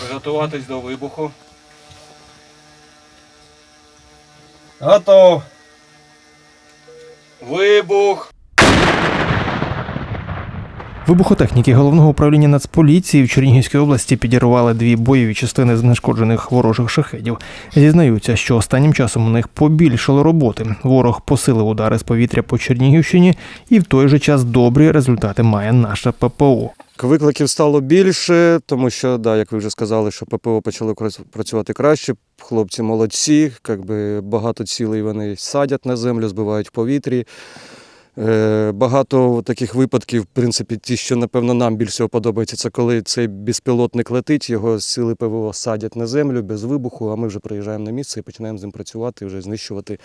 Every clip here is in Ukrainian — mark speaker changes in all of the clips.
Speaker 1: Приготуватись до вибуху.
Speaker 2: Готов.
Speaker 1: Вибух!
Speaker 3: Вибухотехніки головного управління Нацполіції в Чернігівській області підірвали дві бойові частини знешкоджених ворожих шахедів. Зізнаються, що останнім часом у них побільшало роботи. Ворог посилив удари з повітря по Чернігівщині, і в той же час добрі результати має наша ППО.
Speaker 2: Викликів стало більше, тому що, да, як ви вже сказали, що ППО почали працювати краще. Хлопці молодці, якби багато цілей вони садять на землю, збивають в повітрі. Е, Багато таких випадків, в принципі, ті, що напевно нам більше всього подобається, це коли цей безпілотник летить, його сили ПВО садять на землю без вибуху, а ми вже приїжджаємо на місце і починаємо з ним працювати, вже знищувати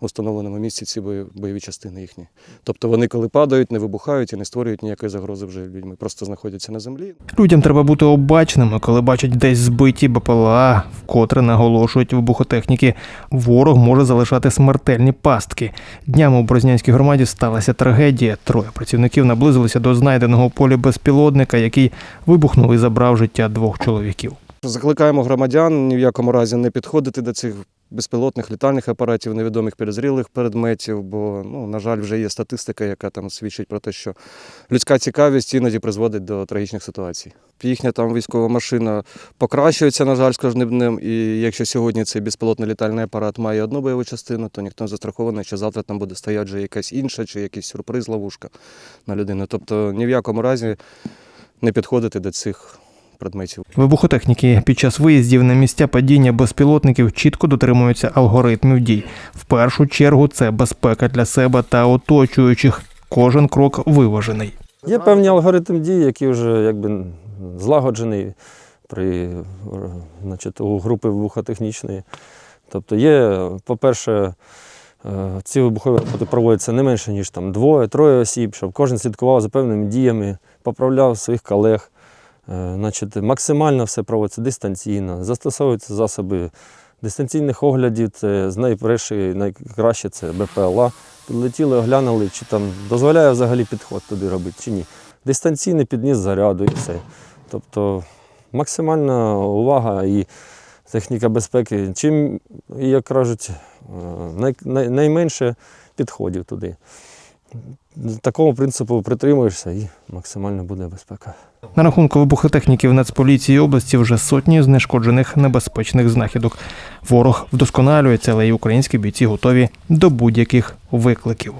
Speaker 2: в установленому місці ці бойові частини їхні. Тобто вони, коли падають, не вибухають і не створюють ніякої загрози вже людьми, просто знаходяться на землі.
Speaker 3: Людям треба бути обачними, коли бачать десь збиті БПЛА, вкотре наголошують вибухотехніки. Ворог може залишати смертельні пастки. Днями у Брознянській громаді сталася трагедія. Троє працівників наблизилися до знайденого поля безпілотника, який вибухнув і забрав життя двох чоловіків.
Speaker 2: Закликаємо громадян ні в якому разі не підходити до цих безпілотних літальних апаратів, невідомих підозрілих предметів, бо, ну, на жаль, вже є статистика, яка там свідчить про те, що людська цікавість іноді призводить до трагічних ситуацій. Їхня там військова машина покращується, на жаль, з кожним днем. І якщо сьогодні цей безпілотний літальний апарат має одну бойову частину, то ніхто не застрахований, що завтра там буде стояти вже якась інша чи якийсь сюрприз, ловушка на людину. Тобто ні в якому разі не підходити до цих предметів.
Speaker 3: Вибухотехніки під час виїздів на місця падіння безпілотників чітко дотримуються алгоритмів дій. В першу чергу це безпека для себе та оточуючих. Кожен крок виважений.
Speaker 4: Є певні алгоритм дій, які вже якби злагоджений при значить, у групи вибухотехнічної. Тобто є, по-перше, е, ці вибухові роботи проводяться не менше, ніж там двоє-троє осіб, щоб кожен слідкував за певними діями, поправляв своїх колег. Е, Значить, максимально все проводиться дистанційно, застосовуються засоби дистанційних оглядів. Це з найпершої, найкраще це БПЛА. Підлетіли, оглянули, чи там дозволяє взагалі підход туди робити, чи ні. Дистанційний підніс заряду і все. Тобто максимальна увага і техніка безпеки. Чим, як кажуть, е, най, най, найменше підходів туди. Такому принципу притримуєшся і максимально буде безпека.
Speaker 3: На рахунку вибухотехніків Нацполіції області вже сотні знешкоджених небезпечних знахідок. Ворог вдосконалюється, але й українські бійці готові до будь-яких викликів.